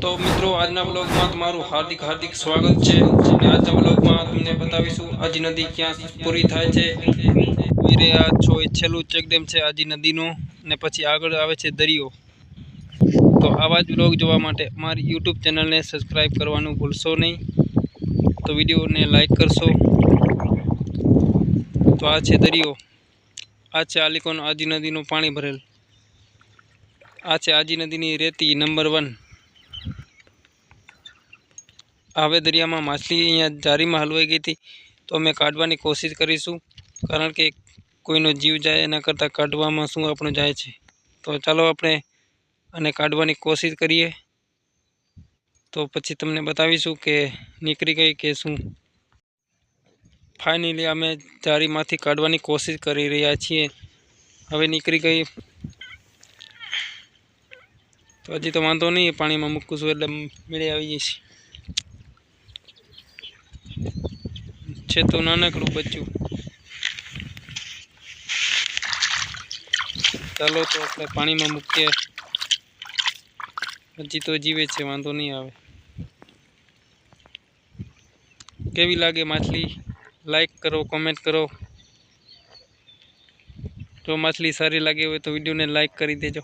તો મિત્રો, આજના બ્લોગમાં તમારું હાર્દિક હાર્દિક સ્વાગત છે. અને આજના બ્લોગમાં તમને બતાવીશું, આજી નદી ક્યાં પૂરી થાય છે. જોઈ રહ્યા છો છેલ્લું ચેકડેમ છે આજી નદીનું. ને પછી આગળ આવે છે દરિયો. તો આવા જ બ્લોગ જોવા માટે અમારી યુટ્યુબ ચેનલને સબસ્ક્રાઈબ કરવાનું ભૂલશો નહીં. તો વિડીયોને લાઈક કરશો. તો આ છે દરિયો. આ છે આલિકોન આજી નદીનું પાણી ભરેલ. આ છે આજી નદીની રેતી નંબર વન. હવે દરિયામાં માછલી અહીંયા જારીમાં હલવાઈ ગઈ હતી. તો અમે કાઢવાની કોશિશ કરીશું, કારણ કે કોઈનો જીવ જાય એના કરતાં કાઢવામાં શું આપણું જાય છે. તો ચાલો આપણે અને કાઢવાની કોશિશ કરીએ. તો પછી તમને બતાવીશું કે નીકળી ગઈ કે શું. ફાઇનલી અમે જારીમાંથી કાઢવાની કોશિશ કરી રહ્યા છીએ. હવે નીકળી ગઈ. તો હજી તો વાંધો નહીં, પાણીમાં મૂકું છું એટલે મેળે આવી જઈશ. છે તો નાનકડું બચ્ચું. ચાલો તો આપણે પાણીમાં મૂકીએ. હજી તો જીવે છે, વાંધો નહીં આવે. કેવી લાગે માછલી? લાઈક કરો કોમેન્ટ કરો. જો માછલી સારી લાગે હોય તો વિડીયોને લાઈક કરી દેજો.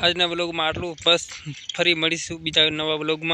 આજના બ્લોગમાં આટલું. બસ, ફરી મળીશું બીજા નવા બ્લોગમાં